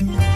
Bye.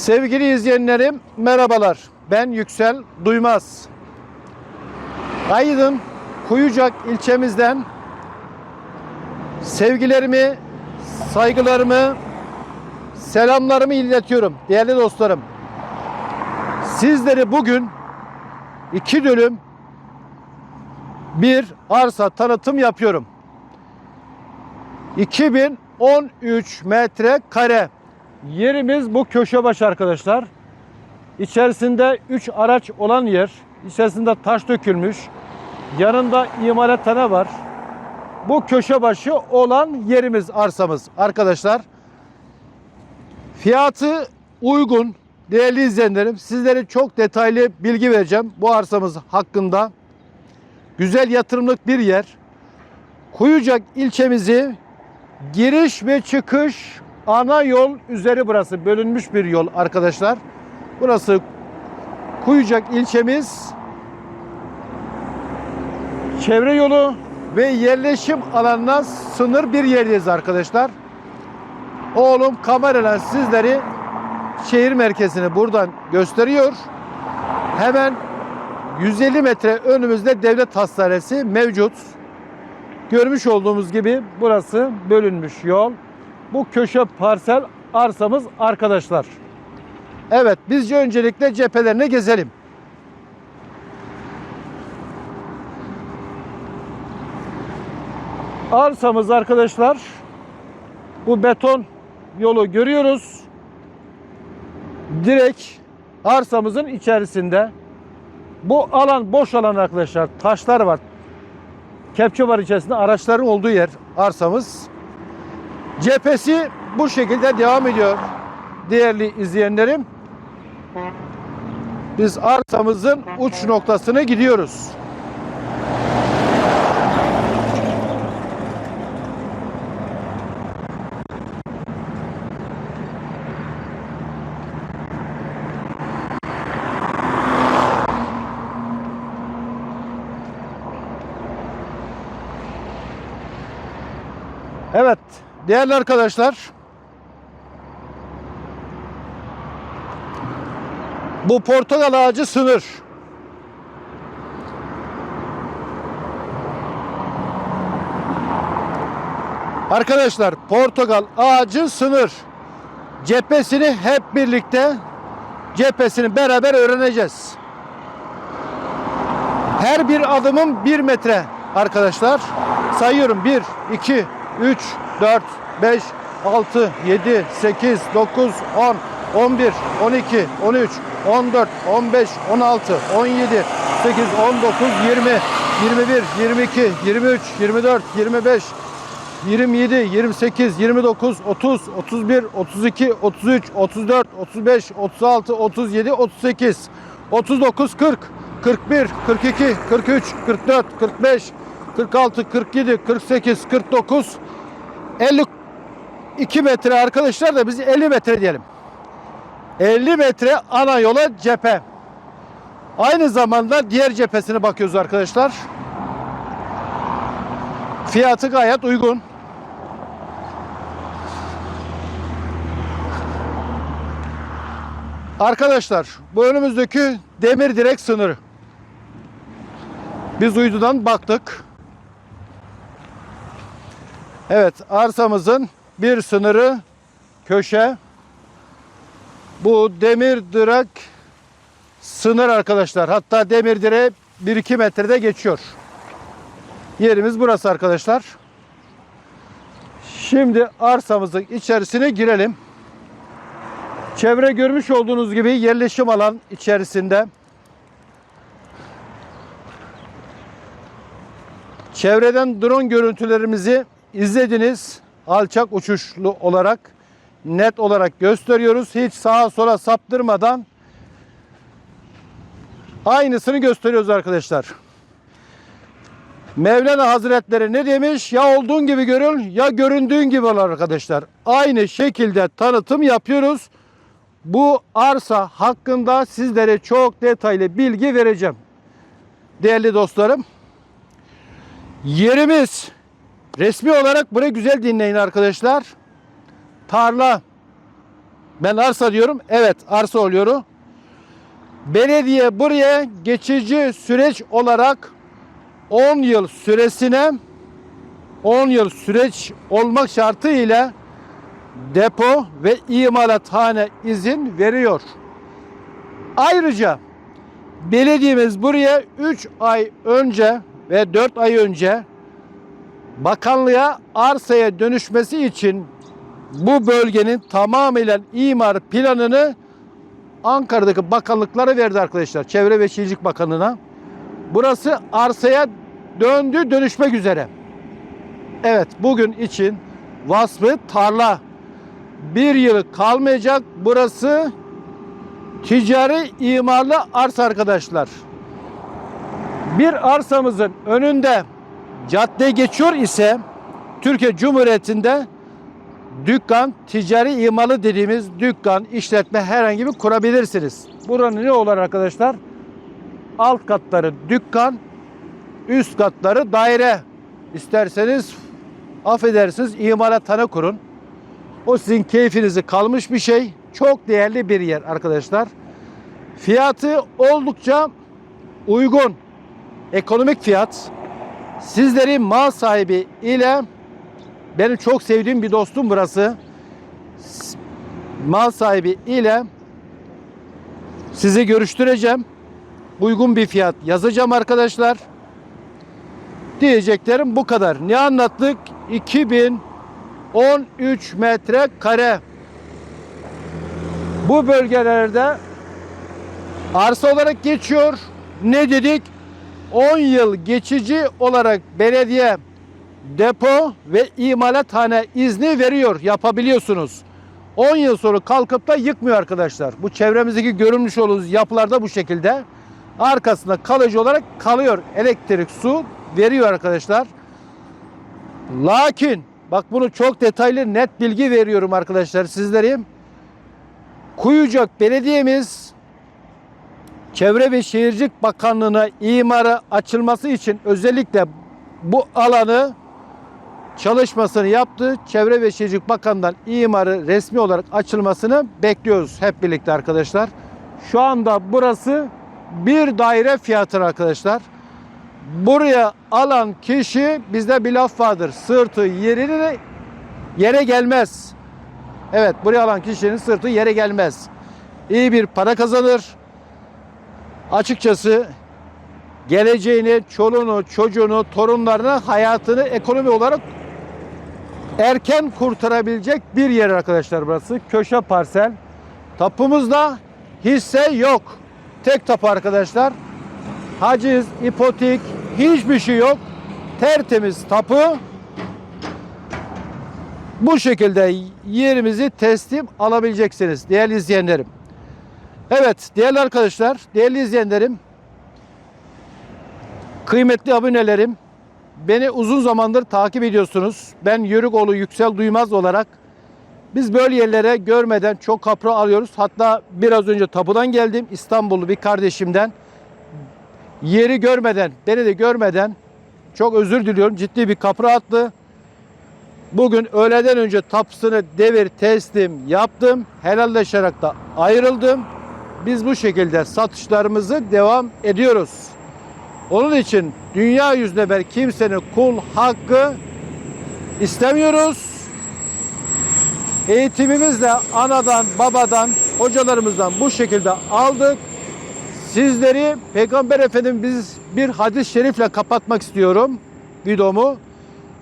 Sevgili izleyenlerim merhabalar. Ben Yüksel Duymaz. Aydın Kuyucak ilçemizden sevgilerimi, saygılarımı, selamlarımı iletiyorum değerli dostlarım. Sizleri bugün iki dönüm bir arsa tanıtım yapıyorum. 2013 metrekare Yerimiz bu köşe başı arkadaşlar. İçerisinde 3 araç olan yer. İçerisinde taş dökülmüş. Yanında imalathane var. Bu köşe başı olan yerimiz, arsamız arkadaşlar. Fiyatı uygun. Değerli izleyenlerim sizlere çok detaylı bilgi vereceğim bu arsamız hakkında. Güzel yatırımlık bir yer. Kuyucak ilçemizi giriş ve çıkış ana yol üzeri burası. Bölünmüş bir yol arkadaşlar. Burası Kuyucak ilçemiz. Çevre yolu ve yerleşim alanına sınır bir yerdeyiz arkadaşlar. Oğlum kamerayla sizleri şehir merkezini buradan gösteriyor. Hemen 150 metre önümüzde devlet hastanesi mevcut. Görmüş olduğumuz gibi burası bölünmüş yol. Bu köşe parsel arsamız arkadaşlar. Evet bizce öncelikle cephelerine gezelim. Arsamız arkadaşlar bu beton yolu görüyoruz. Direkt arsamızın içerisinde bu alan boş alan arkadaşlar. Taşlar var. Kepçe var içerisinde araçların olduğu yer arsamız. Cephesi bu şekilde devam ediyor değerli izleyenlerim. Biz arsamızın uç noktasına gidiyoruz. Evet, değerli arkadaşlar. Bu portakal ağacı sınır. Arkadaşlar, portakal ağacı sınır. Cephesini hep birlikte cephesini beraber öğreneceğiz. Her bir adımım bir metre arkadaşlar. Sayıyorum 1, 2, 3, 4, 5, 6, 7, 8, 9, 10, 11, 12, 13, 14, 15, 16, 17, 8, 19, 20, 21, 22, 23, 24, 25, 27, 28, 29, 30, 31, 32, 33, 34, 35, 36, 37, 38, 39, 40, 41, 42, 43, 44, 45, 46, 47, 48, 49, 52 metre arkadaşlar da biz 50 metre diyelim. 50 metre ana yola cephe. Aynı zamanda diğer cephesine bakıyoruz arkadaşlar. Fiyatı gayet uygun. Arkadaşlar bu önümüzdeki demir direk sınırı. Biz uydudan baktık. Evet arsamızın bir sınırı köşe. Bu demir direk sınır arkadaşlar. Hatta demir direğe 1-2 metrede geçiyor. Yerimiz burası arkadaşlar. Şimdi arsamızın içerisine girelim. Çevre görmüş olduğunuz gibi yerleşim alan içerisinde. Çevreden drone görüntülerimizi izlediniz. Alçak uçuşlu olarak net olarak gösteriyoruz. Hiç sağa sola saptırmadan aynısını gösteriyoruz arkadaşlar. Mevlana Hazretleri ne demiş? Ya olduğun gibi görül ya göründüğün gibi ol arkadaşlar. Aynı şekilde tanıtım yapıyoruz. Bu arsa hakkında sizlere çok detaylı bilgi vereceğim. Değerli dostlarım. Yerimiz resmi olarak burayı güzel dinleyin arkadaşlar. Tarla. Ben arsa diyorum. Evet arsa oluyor. Belediye buraya geçici süreç olarak 10 yıl süresine 10 yıl süreç olmak şartıyla depo ve imalathane izin veriyor. Ayrıca belediyemiz buraya 3 ay önce ve 4 ay önce bakanlığa arsaya dönüşmesi için bu bölgenin tamamıyla imar planını Ankara'daki bakanlıklara verdi arkadaşlar. Çevre ve Şehircilik Bakanlığı'na. Burası arsaya döndü dönüşmek üzere. Evet bugün için vasfı tarla. Bir yıl kalmayacak. Burası ticari imarlı arsa arkadaşlar. Bir arsamızın önünde cadde geçiyor ise Türkiye Cumhuriyeti'nde dükkan, ticari imalı dediğimiz dükkan, işletme herhangi bir kurabilirsiniz. Buranın ne olur arkadaşlar? Alt katları dükkan, üst katları daire. İsterseniz affedersiniz imalathane kurun. O sizin keyfinizi kalmış bir şey. Çok değerli bir yer arkadaşlar. Fiyatı oldukça uygun. Ekonomik fiyat. Sizleri mal sahibi ile benim çok sevdiğim bir dostum burası. Mal sahibi ile sizi görüştüreceğim. Uygun bir fiyat yazacağım arkadaşlar. Diyeceklerim bu kadar. Ne anlattık? 2013 metre kare. Bu bölgelerde arsa olarak geçiyor. Ne dedik? 10 yıl geçici olarak belediye depo ve imalathane izni veriyor. Yapabiliyorsunuz. 10 yıl sonra kalkıp da yıkmıyor arkadaşlar. Bu çevremizdeki görünmüş olduğunuz yapılarda bu şekilde. Arkasında kalıcı olarak kalıyor. Elektrik, su veriyor arkadaşlar. Lakin bak bunu çok detaylı net bilgi veriyorum arkadaşlar sizlere. Kuyucak Belediye'miz Çevre ve Şehircilik Bakanlığı'na imara açılması için özellikle bu alanı çalışmasını yaptı. Çevre ve Şehircilik Bakanı'ndan imarı resmi olarak açılmasını bekliyoruz hep birlikte arkadaşlar. Şu anda burası bir daire fiyatı arkadaşlar. Buraya alan kişi bizde bir laf vardır. Sırtı yerine yere gelmez. Evet buraya alan kişinin sırtı yere gelmez. İyi bir para kazanır. Açıkçası geleceğini, çoluğunu, çocuğunu, torunlarını, hayatını ekonomi olarak erken kurtarabilecek bir yer arkadaşlar burası. Köşe parsel. Tapumuzda hisse yok. Tek tapu arkadaşlar. Haciz, ipotek hiçbir şey yok. Tertemiz tapu. Bu şekilde yerimizi teslim alabileceksiniz değerli izleyenlerim. Evet değerli arkadaşlar, değerli izleyenlerim, kıymetli abonelerim, beni uzun zamandır takip ediyorsunuz. Ben Yörükoğlu Yüksel Duymaz olarak Biz böyle yerlere görmeden çok kapra alıyoruz. Hatta biraz önce tapudan geldim İstanbullu bir kardeşimden. Yeri görmeden, beni de görmeden çok özür diliyorum. Ciddi bir kapra attı. Bugün öğleden önce tapusunu devir teslim yaptım. Helalleşerek de ayrıldım. Biz bu şekilde satışlarımızı devam ediyoruz. Onun için dünya yüzüne ver kimsenin kul hakkı istemiyoruz. Eğitimimizle anadan, babadan, hocalarımızdan bu şekilde aldık. Sizleri Peygamber Efendimiz bir hadis-i şerifle kapatmak istiyorum videomu.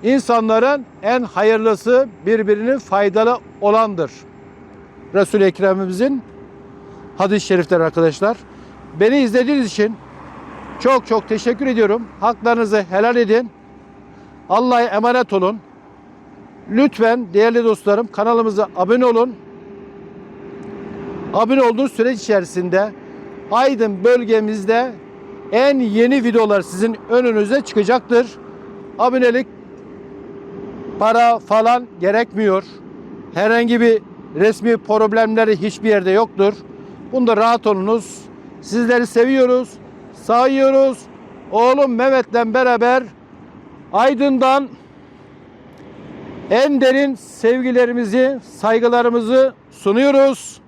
İnsanların en hayırlısı birbirinin faydalı olandır. Resul-i Ekrem'imizin hadis-i şerifleri arkadaşlar. Beni izlediğiniz için çok çok teşekkür ediyorum. Haklarınızı helal edin. Allah'a emanet olun. Lütfen değerli dostlarım kanalımıza abone olun. Abone olduğunuz süreç içerisinde Aydın bölgemizde en yeni videolar sizin önünüze çıkacaktır. Abonelik para falan gerekmiyor. Herhangi bir resmi problemleri hiçbir yerde yoktur. Bunda rahat olunuz. Sizleri seviyoruz, sayıyoruz. Oğlum Mehmet'le beraber Aydın'dan en derin sevgilerimizi, saygılarımızı sunuyoruz.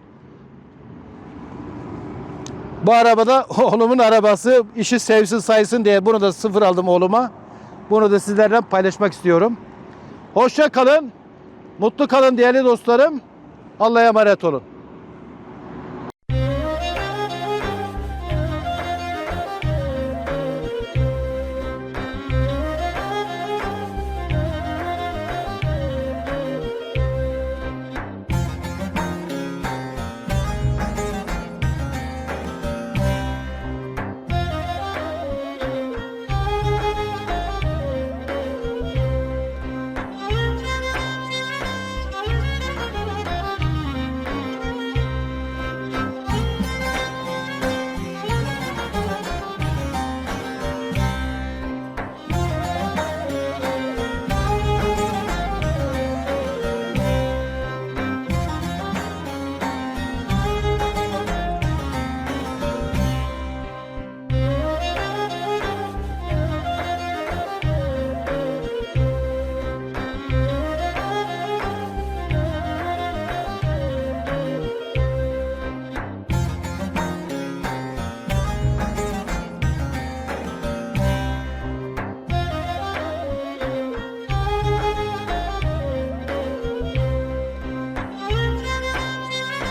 Bu arabada oğlumun arabası işi sevsin saysın diye bunu da sıfır aldım oğluma. Bunu da sizlerle paylaşmak istiyorum. Hoşça kalın. Mutlu kalın değerli dostlarım. Allah'a emanet olun.